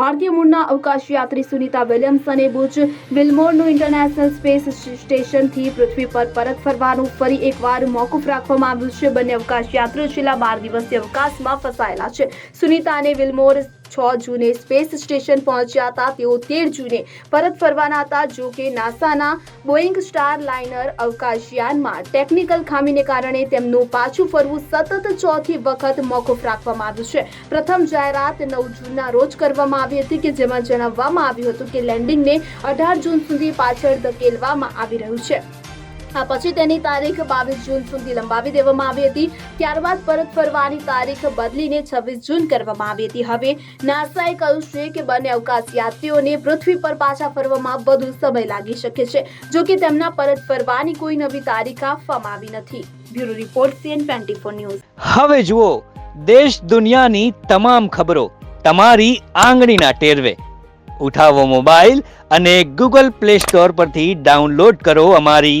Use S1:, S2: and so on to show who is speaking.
S1: ભારતીય મૂળના અવકાશયાત્રી સુનીતા વિલિયમ્સ અને બુચ વિલમોરનું ઇન્ટરનેશનલ સ્પેસ સ્ટેશનથી પૃથ્વી પર પરત ફરવાનું ફરી એકવાર મોકૂફ રાખવામાં આવ્યું છે. બંને અવકાશયાત્રીઓ છેલ્લા બાર દિવસથી અવકાશમાં ફસાયેલા છે. સુનિતા અને વિલમોર છ જૂને સ્પેસ સ્ટેશન પહોંચ્યા હતા. તેઓ તેર જૂને પરત ફરવાના હતા, જો કે નાસાના બોઈંગ સ્ટાર લાઇનર અવકાશયાનમાં ટેકનિકલ ખામીને કારણે તેમનું પાછું ફરવું સતત ચોથી વખત મોકૂફ રાખવામાં આવ્યું છે. પ્રથમ જાહેરાત નવ જૂનના રોજ કરવામાં આવી હતી કે જેમાં જણાવવામાં આવ્યું હતું કે લેન્ડિંગને અઢાર જૂન સુધી પાછળ ધકેલવામાં આવી રહ્યું છે. આ પછી તેની તારીખ બાવીસ જૂન સુધી લંબાવી દેવામાં આવી હતી. ત્યારબાદ પરત ફરવાની તારીખ બદલીને છવ્વીસ જૂન કરવામાં આવી હતી. હવે નાસાએ કહ્યું છે કે બંને અવકાશ યાત્રીઓને પૃથ્વી પર પાછા ફરવામાં વધુ સમય લાગી શકે છે, જો કે તેમના પરત ફરવાની કોઈ નવી તારીખ આપવામાં આવી નથી. Bureau report CN twenty news.
S2: હવે જુઓ, દેશ દુનિયાની તમામ ખબરો તમારી આંગળીના ટેરવે. ઉઠાવો મોબાઈલ અને ગૂગલ પ્લે સ્ટોર પરથી ડાઉનલોડ કરો અમારી